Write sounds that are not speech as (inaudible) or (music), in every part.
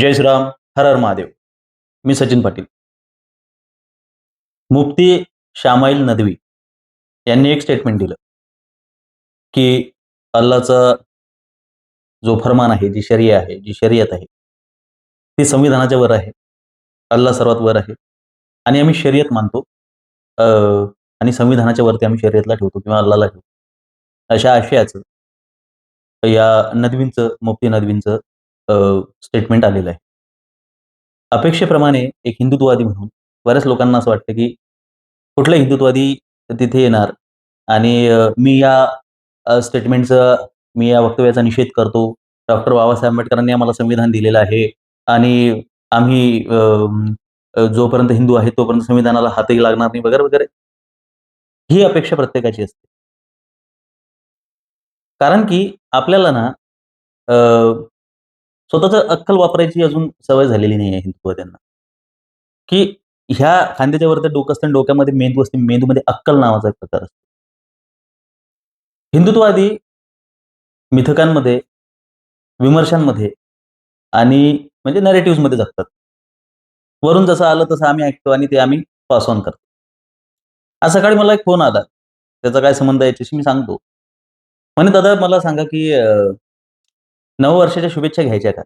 जय श्रीराम हर हर महादेव. मी सचिन पाटील. मुफ्ती शामाईल नदवी यांनी एक स्टेटमेंट दिलं की अल्लाचा जो फरमान आहे जी शरिया आहे जी शर्यत आहे ती संविधानाच्या वर आहे. अल्ला सर्वात वर आहे. आणि आम्ही शर्यत मानतो. अं, आणि संविधानाच्या वरती आम्ही शर्यतला ठेवतो किंवा अल्लाला ठेवतो. अशा आशयाचं या नदवींचं मुफ्ती नदवींचं स्टेटमेंट आलेलं आहे. अपेक्षेप्रमाणे एक हिंदुत्ववादी म्हणून बऱ्याच लोकांना असं वाटतं की कुठला हिंदुत्ववादी तिथे येणार आणि मी या स्टेटमेंटचं मी या वक्तव्याचा निषेध करतो. डॉक्टर बाबासाहेब आंबेडकरांनी आम्हाला संविधान दिलेलं आहे आणि आम्ही जोपर्यंत हिंदू आहे तोपर्यंत संविधानाला हातही लागणार नाही वगैरे वगैरे. ही अपेक्षा प्रत्येकाची असते. कारण की आपल्याला ना स्वतःच अक्कल वापरायची अजून सवय झालेली नाही आहे हिंदुत्ववाद्यांना की ह्या खांद्याच्या वरती डोकं असतं आणि डोक्यामध्ये मेंदू असते मेंदूमध्ये अक्कल नावाचा एक प्रकार असतो. हिंदुत्ववादी मिथकांमध्ये विमर्शांमध्ये आणि म्हणजे नरेटिव्हमध्ये जगतात. वरून जसं आलं तसं आम्ही ऐकतो आणि ते आम्ही पास ऑन करतो. आज सकाळी मला एक फोन आला. त्याचा काय संबंध आहे याच्याशी मी सांगतो. म्हणे दादा मला सांगा की नववर्षाच्या शुभेच्छा घ्यायच्या का?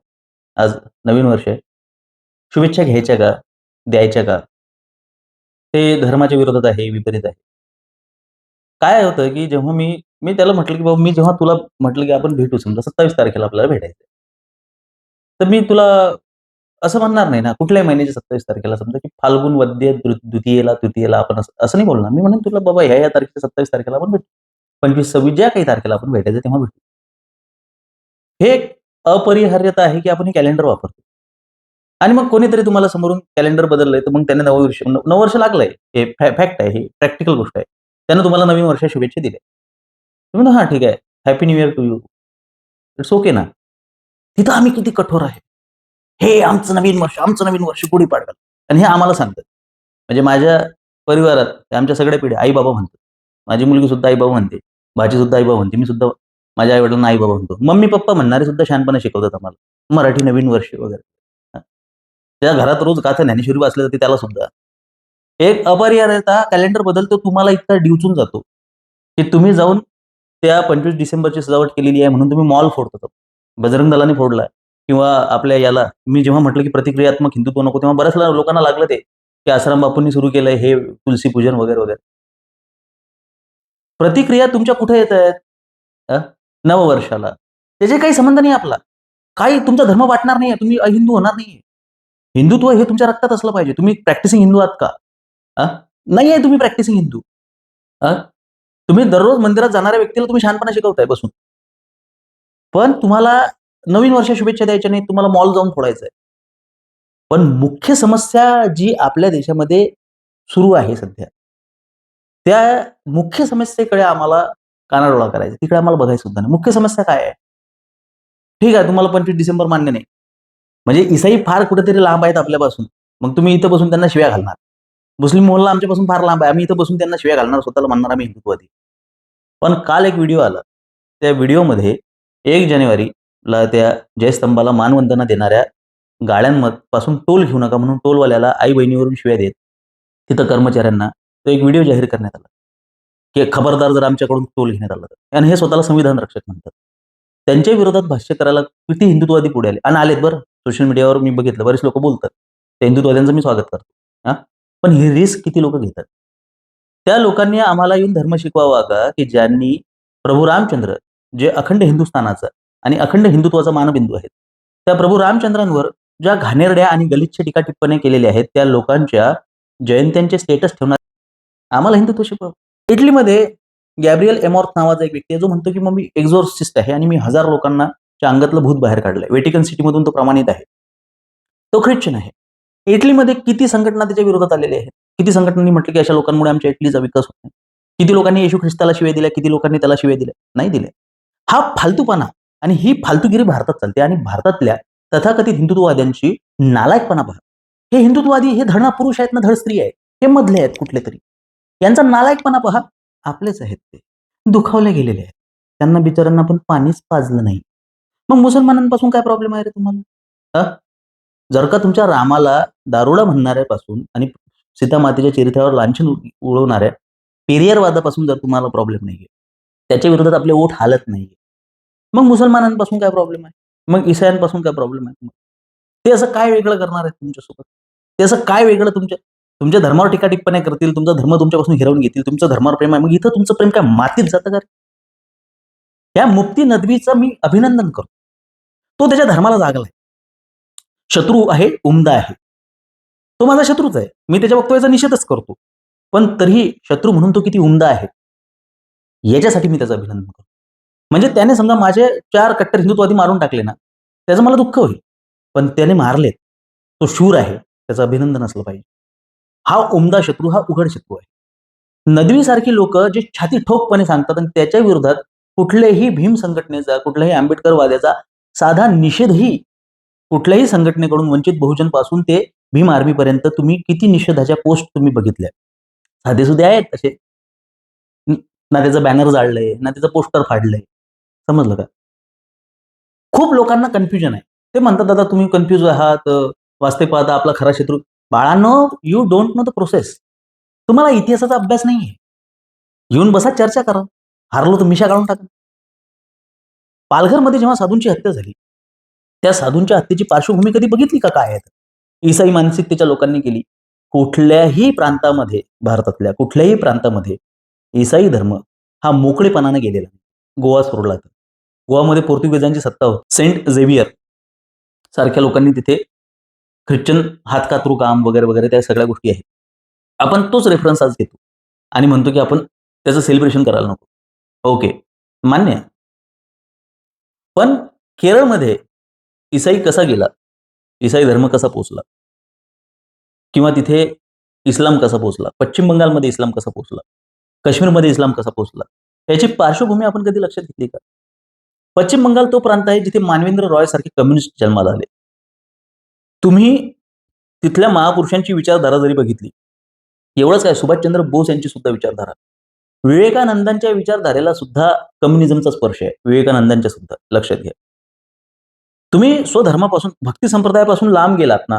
आज नवीन वर्ष आहे. शुभेच्छा घ्यायच्या का? द्यायच्या का? ते धर्माच्या विरोधात आहे विपरीत आहे. काय होतं की जेव्हा मी मी त्याला म्हटलं की बाबा मी जेव्हा तुला म्हटलं की आपण भेटू समजा सत्तावीस तारखेला आपल्याला भेटायचं तर मी तुला असं म्हणणार नाही ना कुठल्याही महिन्याच्या सत्तावीस तारखेला समजा की फाल्गुन वद्य द्वितीयेला तृतीयेला आपण असं असं नाही बोलणार. मी म्हणेन तुला बाबा ह्या या तारखेच्या सत्तावीस तारखेला आपण भेटू. पंचवीस सव्वीस ज्या काही तारखेला आपण भेटायचं तेव्हा भेटू. हे एक अपरिहार्यता आहे की आपण हे कॅलेंडर वापरतो. आणि मग कोणीतरी तुम्हाला समोरून कॅलेंडर बदललंय तर मग त्याने नवं वर्ष नऊ वर्ष लागलंय. हे फॅक्ट आहे हे प्रॅक्टिकल गोष्ट आहे. त्यानं तुम्हाला नवीन वर्षा शुभेच्छा दिल्या. तुम्ही म्हणता, हा ठीक आहे. Happy new year to you it's okay ना? तिथं आम्ही किती कठोर आहे. हे आमचं नवीन वर्ष आमचं नवीन वर्ष गुढी पाडवा आणि हे आम्हाला सांगतात. म्हणजे माझ्या परिवारात आमच्या सगळ्या पिढ्या आई बाबा म्हणतात. माझी मुलगी सुद्धा आई बाबा म्हणते. भाजी सुद्धा आई बाबा म्हणते. मी सुद्धा माझ्या आई वडिलांना आई बाबा म्हणतो मम्मी पप्पा म्हणणारे सुद्धा शहाणपणे शिकवतात आम्हाला. मराठी नवीन वर्ष वगैरे. त्या घरात रोज गाथा ज्ञानेश्वरी वाचले जाते त्याला सुद्धा. एक अपरिहार्यता कॅलेंडर बदलतो तुम्हाला इतका डिवचून जातो. की तुम्ही जाऊन त्या पंचवीस डिसेंबरची सजावट केलेली आहे म्हणून तुम्ही मॉल फोडतो बजरंग दलाने फोडला. किंवा आपल्या याला मी जेव्हा म्हटलं की प्रतिक्रियात्मक हिंदुत्व नको तेव्हा बऱ्याच लोकांना लागलं ते की आसाराम बापूंनी सुरू केलंय हे तुलसी पूजन वगैरे वगैरे. प्रतिक्रिया तुमच्या कुठे येत आहेत? नववर्षाला. त्याचे काही संबंध नाही आपला. काही तुमचा धर्म वाटणार नाही तुम्ही अहिंदू होणार नाही हिंदुत्व हे तुमच्या रक्तात असलं पाहिजे. तुम्ही प्रॅक्टिसिंग हिंदू आहात का? नाही आहे तुम्ही प्रॅक्टिसिंग हिंदू. तुम्ही दररोज मंदिरात जाणाऱ्या व्यक्तीला तुम्ही शहाणपणा शिकवताय बसून. पण तुम्हाला नवीन वर्ष शुभेच्छा द्यायच्या नाही तुम्हाला मॉल जाऊन फोडायचंय. पण मुख्य समस्या जी आपल्या देशामध्ये सुरू आहे सध्या. त्या मुख्य समस्येकडे आम्हाला कानाडोळा करायचा. तिकडे आम्हाला बघायचं सुद्धा नाही. मुख्य समस्या काय आहे? ठीक आहे तुम्हाला पंचवीस डिसेंबर मान्य नाही. म्हणजे इसाई फार कुठेतरी लांब आहेत आपल्यापासून. मग तुम्ही इथं बसून त्यांना शिव्या घालणार. मुस्लिम मोहल्ला आमच्यापासून फार लांब आहे. आम्ही इथं बसून त्यांना शिव्या घालणार. स्वतःला म्हणणार आम्ही हिंदुत्ववादी. पण काल एक व्हिडिओ आला. त्या व्हिडिओमध्ये एक जानेवारीला त्या जयस्तंभाला मानवंदना देणाऱ्या गाड्यांपासून टोल घेऊ नका म्हणून टोलवाल्याला आई बहिणीवरून शिव्या देत तिथं कर्मचाऱ्यांना तो एक व्हिडिओ जाहीर करण्यात आला. की खबरदार जर आमच्याकडून टोल घेण्यात आला तर. आणि हे स्वतःला संविधान रक्षक म्हणतात. त्यांच्या विरोधात भाष्य करायला किती हिंदुत्ववादी पुढे आले? आणि आलेत बरं. सोशल मीडियावर मी बघितलं. बरेच लोक बोलतात. त्या हिंदुत्ववाद्यांचं मी स्वागत करतो. हा? पण ही रिस्क किती लोक घेतात? त्या लोकांनी आम्हाला येऊन धर्म शिकवावा का? की ज्यांनी प्रभू रामचंद्र जे अखंड हिंदुस्थानाचा आणि अखंड हिंदुत्वाचा मानबिंदू आहेत त्या प्रभू रामचंद्रांवर ज्या घाणेरड्या आणि गलिच्छ टीका टिप्पण्या केलेल्या आहेत त्या लोकांच्या जयंत्यांचे स्टेटस ठेवणार आम्हाला हिंदुत्व शिकवा. इटलीमध्ये गॅब्रियल एमॉर्थ नावाचा एक व्यक्ती आहे जो म्हणतो की मग मी एक्झॉर्सिस्ट आहे आणि मी हजार लोकांना च्या अंगातलं भूत बाहेर काढलंय. वेटिकन सिटीमधून तो प्रमाणित आहे. तो ख्रिश्चन आहे. इटलीमध्ये किती संघटना त्याच्या विरोधात आलेल्या आहेत? किती संघटनांनी म्हटलं की अशा लोकांमुळे आमच्या इटलीचा विकास होत नाही? किती लोकांनी येशू ख्रिस्ताला शिवाय दिल्या? किती लोकांनी त्याला शिवाय दिल्या? नाही दिले. हा फालतूपणा आणि ही फालतूगिरी भारतात चालते आणि भारतातल्या तथाकथित हिंदुत्ववाद्यांची नालायकपणा भारत हे हिंदुत्ववादी हे धरणा पुरुष आहेत ना धड स्त्री आहेत. हे मधले आहेत कुठले तरी. यांचा नालायकपणा पहा. आपलेच आहेत ते. दुखावले गेलेले आहेत. त्यांना बिचारांना पण पाणीच पाजलं नाही. मग मुसलमानांपासून काय प्रॉब्लेम आहे रे तुम्हाला? जर का तुमच्या रामाला दारुडा म्हणणाऱ्यापासून आणि सीतामातेच्या चरित्रावर लांछन उ- उडवणाऱ्या पेरियरवादापासून जर तुम्हाला प्रॉब्लेम नाहीये त्याच्या विरोधात आपले ओठ हालत नाहीये मग मुसलमानांपासून काय प्रॉब्लेम आहे? मग इसायांपासून काय प्रॉब्लेम आहे? ते असं काय वेगळं करणार आहेत तुमच्यासोबत? ते असं काय वेगळं तुमच्या तुमच्या धर्मावर टीका टिप्पण्या करतील तुमचा धर्म तुमच्यापासून हिरवून घेतील तुमचं धर्मावर प्रेम आहे. मग इथं तुमचं प्रेम काय मातीत जातं का या मुक्ती नदवीचं मी अभिनंदन करतो. तो त्याच्या धर्माला जागलाय शत्रू आहे उमदा आहे. तो माझा शत्रूच आहे. मी त्याच्या वक्तव्याचा निषेधच करतो. पण तरीही शत्रू म्हणून तो किती उमदा आहे याच्यासाठी मी त्याचं अभिनंदन करतो. म्हणजे त्याने समजा माझे चार कट्टर हिंदुत्ववादी मारून टाकले ना त्याचं मला दुःख होईल. पण त्याने मारलेत. तो शूर आहे त्याचं अभिनंदन असलं पाहिजे. हा उमदा शत्रू हा उघड शत्रू आहे. नदवीसारखी लोक जे छाती ठोकपणे सांगतात आणि त्याच्या विरोधात कुठल्याही भीम संघटनेचा कुठल्याही आंबेडकरवाद्याचा साधा निषेधही कुठल्याही संघटनेकडून वंचित बहुजनपासून ते भीम आर्मीपर्यंत तुम्ही किती निषेधाच्या पोस्ट तुम्ही बघितल्या. साधे सुधे आहेत तसे ना त्याचं बॅनर जाळलंय ना त्याचं पोस्टर फाडलंय. समजलं का? खूप लोकांना कन्फ्युजन आहे. ते म्हणतात दादा तुम्ही कन्फ्युज आहात. अं, वास्तविक पाहता आपला खरा शत्रू. बाळांनो you don't know the process तुम्हाला इतिहासाचा अभ्यास नाहीये. येऊन बसा चर्चा करा. हारलो तर मिशा काढून टाका. पालघरमध्ये जेव्हा साधूंची हत्या झाली त्या साधूंच्या हत्येची पार्श्वभूमी कधी बघितली का? काय आहेत ईसाई मानसिकतेच्या लोकांनी केली. कुठल्याही प्रांतामध्ये भारतातल्या कुठल्याही प्रांतामध्ये ईसाई धर्म हा मोकळेपणाने गेलेला गोवा सोडला तर. गोवामध्ये पोर्तुगीजांची सत्ता होती. सेंट झेवियर सारख्या लोकांनी तिथे ख्रिश्चन हातकातरू काम वगैरे वगैरे त्या सगळ्या गोष्टी आहेत. आपण तोच रेफरन्स आज घेतो. आणि म्हणतो की आपण त्याचं सेलिब्रेशन करायला नको. ओके मान्य पण केरळमध्ये इसाई कसा गेला? इसाई धर्म कसा पोचला किंवा तिथे इस्लाम कसा पोचला पश्चिम बंगालमध्ये इस्लाम कसा पोचला काश्मीरमध्ये इस्लाम कसा पोचला याची पार्श्वभूमी आपण कधी लक्षात घेतली का? पश्चिम बंगाल तो प्रांत आहे जिथे मानवेंद्र रॉय सारखे कम्युनिस्ट जन्माला आले. तुम्ही तिथल्या महापुरुषांची विचारधारा जरी बघितली एवढंच काय? सुभाषचंद्र बोस यांची सुद्धा विचारधारा. विवेकानंदांच्या विचारधारेला सुद्धा कम्युनिझमचा स्पर्श आहे. विवेकानंदांच्या सुद्धा. लक्षात घ्या. तुम्ही स्वधर्मापासून भक्ती संप्रदायापासून लांब गेलात ना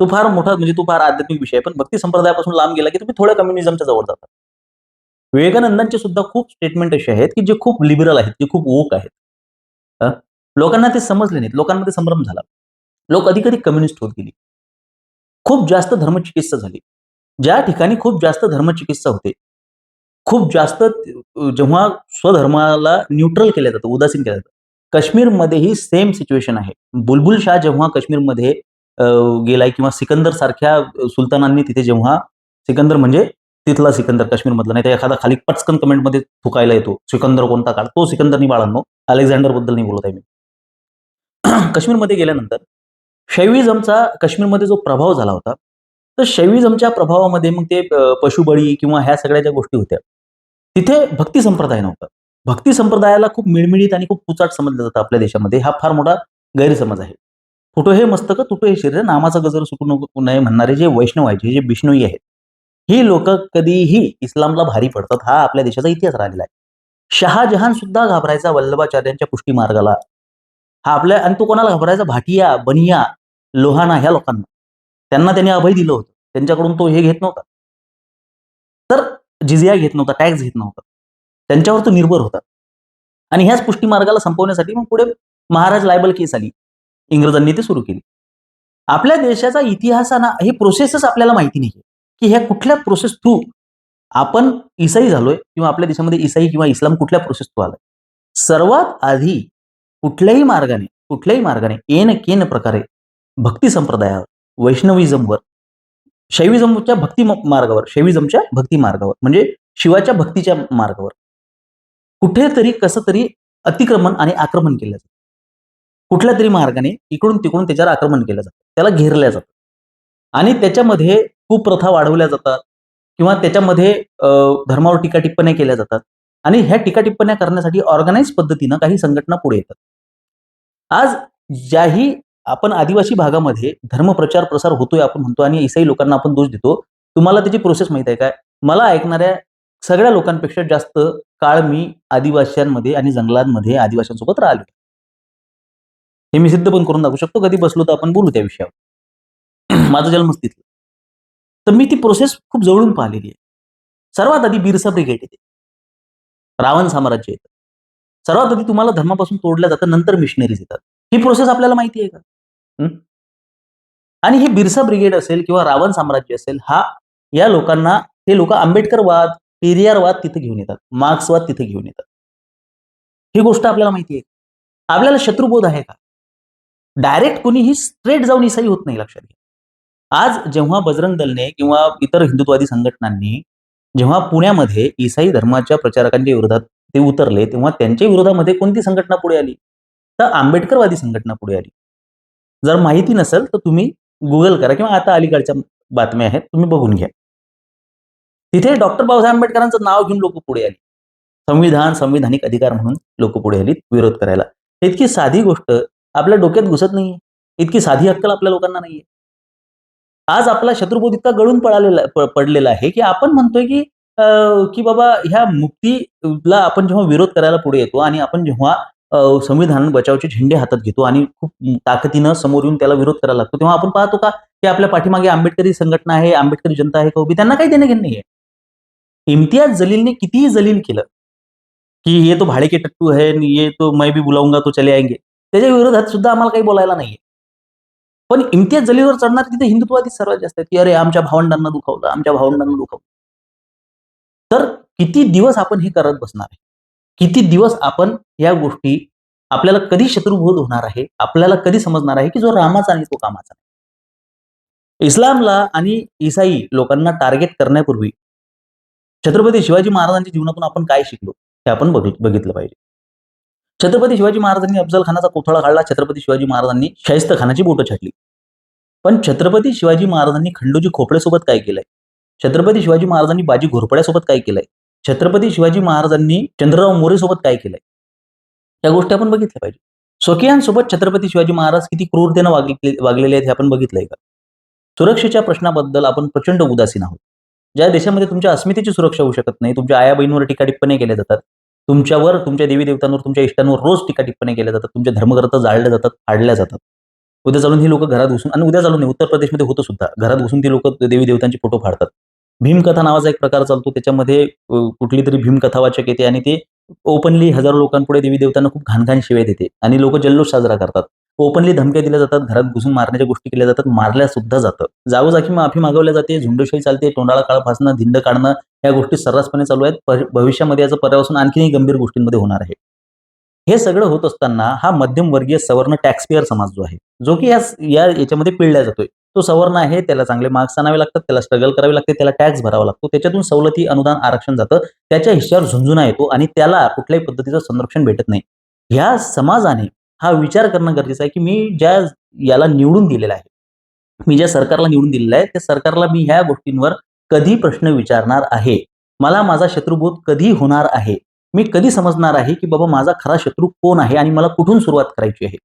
तो फार मोठा म्हणजे तो फार आध्यात्मिक विषय आहे पण भक्ती संप्रदायापासून लांब गेला की तुम्ही थोड्या कम्युनिझमच्या जवळ जातात विवेकानंदांचे सुद्धा खूप स्टेटमेंट असे आहेत की जे खूप लिबरल आहेत जे खूप ओक आहेत. लोकांना ते समजले नाहीत. लोकांमध्ये संभ्रम झाला. लोक अधिक अधिक कम्युनिस्ट होत गेली. खूप जास्त धर्मचिकित्सा झाली. ज्या ठिकाणी खूप जास्त धर्मचिकित्सा होते खूप जास्त जेव्हा स्वधर्माला न्यूट्रल केलं जातं उदासीन केलं जातं. काश्मीरमध्येही सेम सिच्युएशन आहे. बुलबुल शाह जेव्हा काश्मीरमध्ये गेलाय किंवा सिकंदर सारख्या सुलतानांनी तिथे जेव्हा सिकंदर म्हणजे तिथला सिकंदर काश्मीरमधला नाही तर एखादा खाली पटकन कमेंटमध्ये थुकायला येतो सिकंदर कोणता काळ तो सिकंदरनी बाळांनो अलेक्झांडरबद्दल नाही बोलत आहे मी. (clears throat) काश्मीरमध्ये गेल्यानंतर शैविझमचा काश्मीरमध्ये जो प्रभाव झाला होता तर शैविझमच्या प्रभावामध्ये मग ते पशुबळी किंवा ह्या सगळ्या ज्या गोष्टी होत्या तिथे भक्ती संप्रदाय नव्हता. भक्ती संप्रदायाला खूप मिळमिळीत आणि खूप पुचाट समजलं जातं आपल्या देशामध्ये. हा फार मोठा गैरसमज आहे. फुटो हे मस्तक तुटो हे शरीर नामाचा गजर सुटू नको नये म्हणणारे जे वैष्णव आहे जे बिष्णोई आहेत ही लोक कधीही इस्लामला भारी पडतात हा आपल्या देशाचा इतिहास राहिलेला आहे. शहाजहान सुद्धा घाबरायचा वल्लभाचार्यांच्या पुष्टी मार्गाला. हा आपल्या आणि तो कोणाला घाबरायचा? भाटिया बनिया लोहाना ह्या लोकांना. त्यांना त्यांनी अभय दिलं होतं. त्यांच्याकडून तो हे घेत नव्हता. तर जिजिया घेत नव्हता टॅक्स घेत नव्हता. त्यांच्यावर तो निर्भर होता. आणि ह्याच पुष्टी मार्गाला संपवण्यासाठी मग पुढे महाराज लायबल केस आली. इंग्रजांनी ते सुरू केली. आपल्या देशाचा इतिहासाना हे प्रोसेसच आपल्याला माहिती नाही की ह्या कुठल्या प्रोसेस थ्रू आपण इसाई झालोय किंवा आपल्या देशामध्ये इसाई किंवा इस्लाम कुठल्या प्रोसेस थ्रू आलाय. सर्वात आधी कुठल्याही मार्गाने कुठल्याही मार्गाने एन केन प्रकारे भक्ती संप्रदायावर वैष्णविझमवर शैविझमच्या भक्ती मार्गावर शैविझमच्या भक्ती मार्गावर म्हणजे शिवाच्या भक्तीच्या मार्गावर. कुठेतरी कसं तरी अतिक्रमण आणि आक्रमण केलं जातं. कुठल्या तरी मार्गाने इकडून तिकडून त्याच्यावर आक्रमण केलं जातं. त्याला घेरल्या जातं आणि त्याच्यामध्ये कुप्रथा वाढवल्या जातात किंवा त्याच्यामध्ये धर्मावर टीका टिप्पण्या केल्या जातात. आणि ह्या टीका टिप्पण्या करण्यासाठी ऑर्गनाईज पद्धतीनं काही संघटना पुढे येतात. आज ज्याही आपण आदिवासी भागामध्ये धर्मप्रचार प्रसार होतोय आपण म्हणतो आणि इसाई लोकांना आपण दोष देतो. तुम्हाला त्याची प्रोसेस माहीत आहे काय मला ऐकणाऱ्या सगळ्या लोकांपेक्षा जास्त काळ मी आदिवासींमध्ये आणि जंगलांमध्ये आदिवासींसोबत राहिलो हे मी सिद्ध पण करून दाखवू शकतो. कधी बसलो तर आपण बोलू त्या विषयावर. माझा जन्मच तिथला तर मी ती प्रोसेस खूप जवळून पाहिलेली आहे. सर्वात आधी बिरसा ब्रिगेड येते. रावण साम्राज्य येतं. सर्वात आधी तुम्हाला धर्मापासून तोडलं जातं नंतर मिशनरीज येतात. ही प्रोसेस आपल्याला माहिती आहे का? आणि हे बिरसा ब्रिगेड असेल किंवा रावण साम्राज्य असेल हा या लोकांना हे लोक आंबेडकरवाद पेरियारवाद तिथे घेऊन येतात मार्क्सवाद तिथे घेऊन येतात. ही गोष्ट आपल्याला माहिती आहे. आपल्याला शत्रुबोध आहे का? डायरेक्ट कुणीही स्ट्रेट जाऊन इसाई होत नाही लक्षात घ्या. आज जेव्हा बजरंग दलने किंवा इतर हिंदुत्वादी संघटनांनी जेव्हा पुण्यामध्ये इसाई धर्माच्या प्रचारकांच्या विरोधात ते उतरले तेव्हा त्यांच्या विरोधामध्ये कोणती संघटना पुढे आली? तर आंबेडकरवादी संघटना पुढे आली. जर माहिती नसेल तर तुम्ही गुगल करा किंवा आता अलीकडच्या बातम्या आहेत तुम्ही बघून घ्या. तिथे डॉक्टर बाबासाहेब आंबेडकरांचं नाव घेऊन लोक पुढे आली. संविधान संविधानिक अधिकार म्हणून लोक पुढे आली विरोध करायला. इतकी साधी गोष्ट आपल्या डोक्यात घुसत नाहीये. इतकी साधी अक्कल आपल्या लोकांना नाहीये. आज आपला शत्रुबोध इतका गळून पळालेला पडलेला आहे की आपण म्हणतोय की की बाबा ह्या मुक्तीला आपण जेव्हा विरोध करायला पुढे येतो आणि आपण जेव्हा संविधान बचावचे झेंडे हातात घेतो आणि खूप ताकदीनं समोर येऊन त्याला विरोध करायला लागतो. तेव्हा आपण पाहतो का की आपल्या पाठीमागे आंबेडकरी संघटना आहे आंबेडकरी जनता आहे का उभी? त्यांना काही देणं घेणं नाहीये. इम्तियाज जलीलने कितीही जलील केलं की ये तो भाडे के टट्टू है ये तो मैं भी बुलाऊंगा तो चले आएंगे त्याच्या विरोधात सुद्धा आम्हाला काही बोलायला नाहीये. पण इम्तियाज जलीलवर चढणार तिथे हिंदुत्वादी सर्वात जास्त आहेत की अरे आमच्या भावंडांना दुखावलं आमच्या भावंडांना दुखावलं. तर किती दिवस आपण हे करत बसणार आहे? किती दिवस आपण या गोष्टी आपल्याला कधी शत्रुबोध होणार आहे आपल्याला कधी समजणार आहे की जो रामाचा आणि तो कामाचा नाही. इस्लामला आणि ईसाई लोकांना टार्गेट करण्यापूर्वी छत्रपती शिवाजी महाराजांच्या जीवनातून आपण काय शिकलो हे आपण बघितलं पाहिजे. छत्रपती शिवाजी महाराजांनी अफजल खानाचा कोथळा काढला छत्रपती शिवाजी महाराजांनी शाहिस्त खानाची बोटं छाटली. पण छत्रपती शिवाजी महाराजांनी खंडोजी खोपड्यासोबत काय केलंय? छत्रपती शिवाजी महाराजांनी बाजी घोरपड्यासोबत काय केलंय? छत्रपती शिवाजी महाराजांनी चंद्रराव मोरेसोबत काय केलंय? या गोष्टी आपण बघितल्या पाहिजे. स्वकीयांसोबत छत्रपती शिवाजी महाराज किती क्रूरतेनं वागले वागलेले आहेत हे आपण बघितलंय का? सुरक्षेच्या प्रश्नाबद्दल आपण प्रचंड उदासीन आहोत. ज्या देशामध्ये तुमच्या अस्मितेची सुरक्षा होऊ शकत नाही तुमच्या आया बहिणीवर टीका टिप्पणी केल्या जातात तुमच्यावर तुमच्या देवी देवतांवर तुमच्या इष्टांवर रोज टीका टिप्पणी केल्या जातात तुमच्या धर्मग्रंथ जाळल्या जातात फाडल्या जातात. उद्या चालून ही लोक घरात घुसून आणि उद्या चालून उत्तर प्रदेशमध्ये होतं सुद्धा. घरात घुसून ती लोक देवी देवतांचे फोटो फाडतात. भीमकथा नावाचा एक प्रकार चालतो. त्याच्यामध्ये कुठली तरी भीमकथा वाचक येते आणि ते ओपनली हजारो लोकांपुढे देवी देवतांना खूप घाणघाण शिवाय देते आणि लोक जल्लोष साजरा करतात. ओपनली धमक्या दिल्या जातात घरात घुसून मारण्याच्या गोष्टी केल्या जातात मारल्या सुद्धा जातं. जागोजागी माफी मागवल्या जाते झुंडशाही चालते तोंडाळा काळ फासणं धिंड काढणं या गोष्टी सर्रासपणे चालू आहेत. पर- भविष्यामध्ये याचं पर्यावसन आणखीनही गंभीर गोष्टींमध्ये होणार आहे. हे सगळं होत असताना हा मध्यमवर्गीय सवर्ण टॅक्सपेअर समाज जो आहे जो की या या याच्यामध्ये पिळला जातोय. तो सवर्ण आहे त्याला चांगले मार्क्स आणावे लागतात त्याला स्ट्रगल करावे लागते त्याला टॅक्स भरावा लागतो. त्याच्यातून सवलती अनुदान आरक्षण जातं. त्याच्या हिश्श्यावर झुंझुना येतो आणि त्याला कुठल्याही पद्धतीचं संरक्षण भेटत नाही. ह्या समाजाने हा विचार करणं गरजेचं आहे की मी ज्या याला निवडून दिलेला आहे मी ज्या सरकारला निवडून दिलेलं आहे त्या सरकारला मी ह्या गोष्टींवर कधी प्रश्न विचारणार आहे? मला माझा शत्रुबोध कधी होणार आहे? मी कधी समजणार आहे की बाबा माझा खरा शत्रू कोण आहे आणि मला कुठून सुरुवात करायची आहे?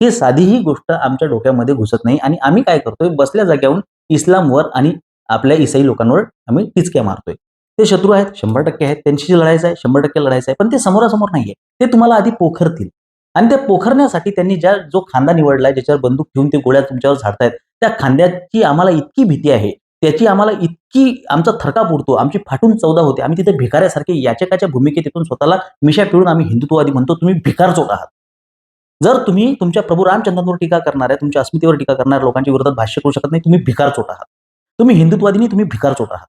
ही साधीही गोष्ट आमच्या डोक्यामध्ये घुसत नाही. आणि आम्ही काय करतोय? बसल्या जाग्यावर इस्लामवर आणि आपल्या इसाई लोकांवर आम्ही टिचक्या मारतोय. ते शत्रू आहेत शंभर टक्के आहेत. त्यांची जी लढायचं आहे शंभर टक्के लढायचं आहे. पण ते समोरासमोर नाहीये. ते तुम्हाला आधी पोखरतील. आणि ते पोखरण्यासाठी त्यांनी ज्या जो खांदा निवडलाय ज्याच्यावर बंदूक ठेवून ते गोळ्या तुमच्यावर झाडतायत त्या खांद्याची आम्हाला इतकी भीती आहे. त्याची आम्हाला इतकी आमचा थरकाप उडतो आमची फाटून चौदा होते. आम्ही तिथे भिकाऱ्यासारखे याचकाच्या भूमिकेत येथून स्वतःला मिशा पिळून आम्ही हिंदुत्ववादी म्हणतो. तुम्ही भिकार चोट आहात. जर तुम्ही तुमच्या प्रभू रामचंद्रांवर टीका करणाऱ्या तुमच्या अस्मितेवर टीका करणाऱ्या लोकांच्या विरोधात भाष्य करू शकत नाही तुम्ही भिकार चोट आहात. तुम्ही हिंदुत्वादीनी तुम्ही भिकार चोट आहात.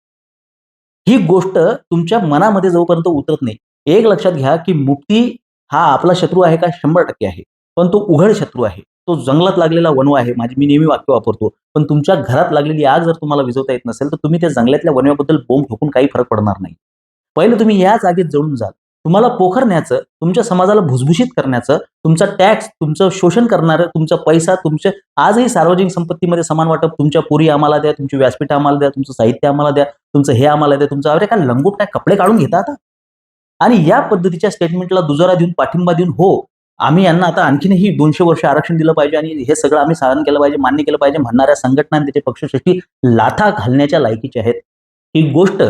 ही गोष्ट तुमच्या मनामध्ये जोपर्यंत उतरत नाही एक लक्षात घ्या की मुक्ती हा आपला शत्रू आहे का? शंभर टक्के आहे. पण तो उघड शत्रू आहे. तो जंगलात लागलेला वणवा आहे. माझी मी नेहमी वाक्य वापरतो पण तुमच्या घरात लागलेली आग जर तुम्हाला विझवता येत नसेल तर तुम्ही त्या जंगलातल्या वणव्याबद्दल बोंब ठोकून काही फरक पडणार नाही. पहिले तुम्ही या जागेत जळून जाल. तुम्हाला पोखरण्याचं तुमच्या समाजाला भुसभुशीत करण्याचं तुमचा टॅक्स तुमचं शोषण करणारं तुमचा पैसा तुमचे आजही सार्वजनिक संपत्तीमध्ये समान वाटप तुमच्या पुरी आम्हाला द्या तुमची व्यासपीठ आम्हाला द्या तुमचं साहित्य आम्हाला द्या तुमचं हे आम्हाला द्या तुमचं अरे काय लंगूट काय कपडे काढून घेता आता? आणि या पद्धतीच्या स्टेटमेंटला दुजोरा देऊन पाठिंबा देऊन हो आम्ही यांना आता आणखीनही दोनशे वर्ष आरक्षण दिलं पाहिजे आणि हे सगळं आम्ही सहन केलं पाहिजे मान्य केलं पाहिजे म्हणणाऱ्या संघटना त्याचे पक्षश्रेष्ठी लाथा घालण्याच्या लायकीचे आहेत. ही गोष्ट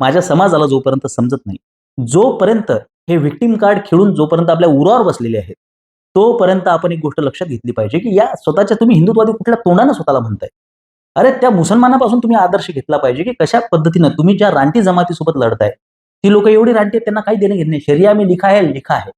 माझ्या समाजाला जोपर्यंत समजत नाही. जोपर्यंत हे विक्टीम कार्ड खेळून जोपर्यंत आपल्या उरावर बसलेले आहेत तोपर्यंत आपण एक गोष्ट लक्षात घेतली पाहिजे की या स्वतःच्या तुम्ही हिंदुत्वादी कुठल्या तोंडानं स्वतःला म्हणताय? अरे त्या मुसलमानापासून तुम्ही आदर्श घेतला पाहिजे की कशा पद्धतीनं तुम्ही ज्या रानटी जमातीसोबत लढताय ती लोक एवढी रानटी आहेत त्यांना काही देणं घेत नाही. शरिया मी लिखा आहे लिखा आहे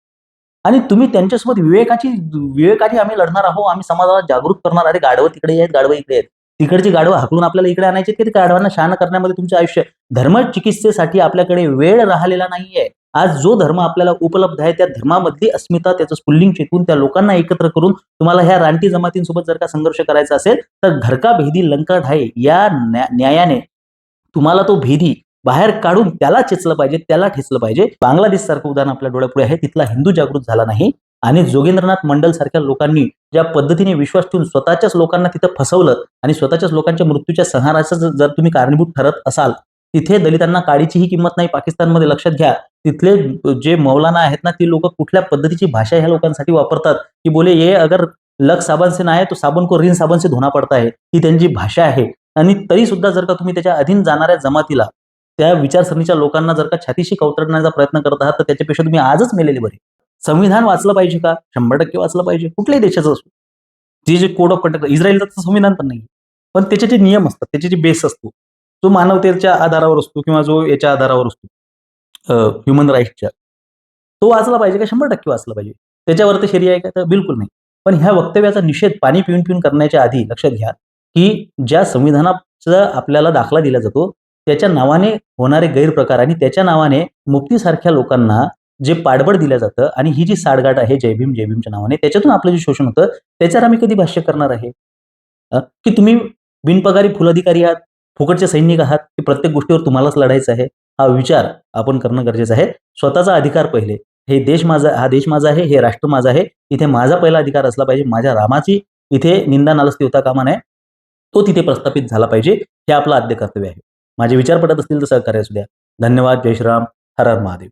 आणि तुम्ही त्यांच्यासोबत विवेकाची विवेकाने आम्ही लढणार आहोत आम्ही समाजाला जागृत करणार. अरे गाडवं तिकडे आहेत गाडवं इकडे आहेत. तिकडची गाढवं हाकलून आपल्याला इकडे आणायचे की गाढवांना शान करण्यामध्ये तुमचं आयुष्य? धर्म चिकित्सेसाठी आपल्याकडे वेळ राहिलेला नाहीये. आज जो धर्म आपल्याला उपलब्ध आहे त्या धर्मामधली अस्मिता त्याचं स्फुल्लिंग चेकून त्या लोकांना एकत्र करून तुम्हाला ह्या रानटी जमातींसोबत जर का संघर्ष करायचा असेल तर घरका भेदी लंका ढाई या न्या- न्यायाने तुम्हाला तो भेदी बाहेर काढून त्याला चेचलं पाहिजे त्याला ठेचलं पाहिजे. बांगलादेश सारखं उदाहरण आपल्या डोळ्यापुढे आहे तिथला हिंदू जागृत झाला नाही. आणि जोगेंद्रनाथ मंडल सारख्या लोकांनी ज्या पद्धतीने विश्वास ठेवून स्वतःच्याच लोकांना तिथं फसवलं आणि स्वतःच्याच लोकांच्या मृत्यूच्या संहाराचं जर- तुम्ही कारणीभूत ठरत असाल तिथे दलितांना काळीचीही किंमत नाही पाकिस्तानमध्ये लक्षात घ्या. तिथले जे मौलाना आहेत ना ती लोक कुठल्या पद्धतीची भाषा ह्या लोकांसाठी वापरतात? की बोले ये अगर लक साबण से ना आहे तो साबण को रिन साबण से धुना पडता आहे ही त्यांची भाषा आहे. आणि तरी सुद्धा जर का तुम्ही त्याच्या अधीन जाणाऱ्या जमातीला त्या विचारसरणीच्या लोकांना जर का छातीशी कवतरण्याचा प्रयत्न करत आहात तर त्याच्यापेक्षा तुम्ही आजच मेलेले बरे. संविधान वाचलं पाहिजे का? शंभर टक्के वाचलं पाहिजे. कुठल्याही देशाचं असो. जे जे कोड ऑफ कंडक्ट इस्रायलचं संविधान पण नाही पण त्याचे जे नियम असतात त्याचे जे बेस असतो जो मानवतेच्या आधारावर असतो किंवा जो याच्या आधारावर असतो ह्युमन राईट्सच्या तो वाचला पाहिजे का? शंभर टक्के वाचला पाहिजे. त्याच्यावर तर शरी आहे का? तर बिलकुल नाही. पण ह्या वक्तव्याचा निषेध पाणी पिऊन पिऊन करण्याच्या आधी लक्षात घ्या की ज्या संविधानाचा आपल्याला दाखला दिला जातो त्याच्या नावाने होणारे गैरप्रकार आणि त्याच्या नावाने मुक्तीसारख्या लोकांना जे पाठबळ दिलं जातं आणि ही जी साडगाठ आहे जय भीम जय भीमच्या नावाने त्याच्यातून आपलं जे शोषण होतं त्याच्यावर आम्ही कधी भाष्य करणार आहे? की तुम्ही बिनपगारी फुल अधिकारी आहात फुकटचे सैनिक आहात की प्रत्येक गोष्टीवर तुम्हालाच लढायचं आहे? हा विचार आपण करणं गरजेचं आहे. स्वतःचा अधिकार पहिले. हे देश माझा हा देश माझा आहे हे राष्ट्र माझं आहे. इथे माझा पहिला अधिकार असला पाहिजे. माझ्या रामाची इथे निंदा नालस्ती होता कामा नये. तो तिथे प्रस्थापित झाला पाहिजे. हे आपलं आद्य कर्तव्य आहे. माझे विचार पडत असतील तर सहकार्य असू द्या. धन्यवाद. जय श्रीराम. हर हर महादेव.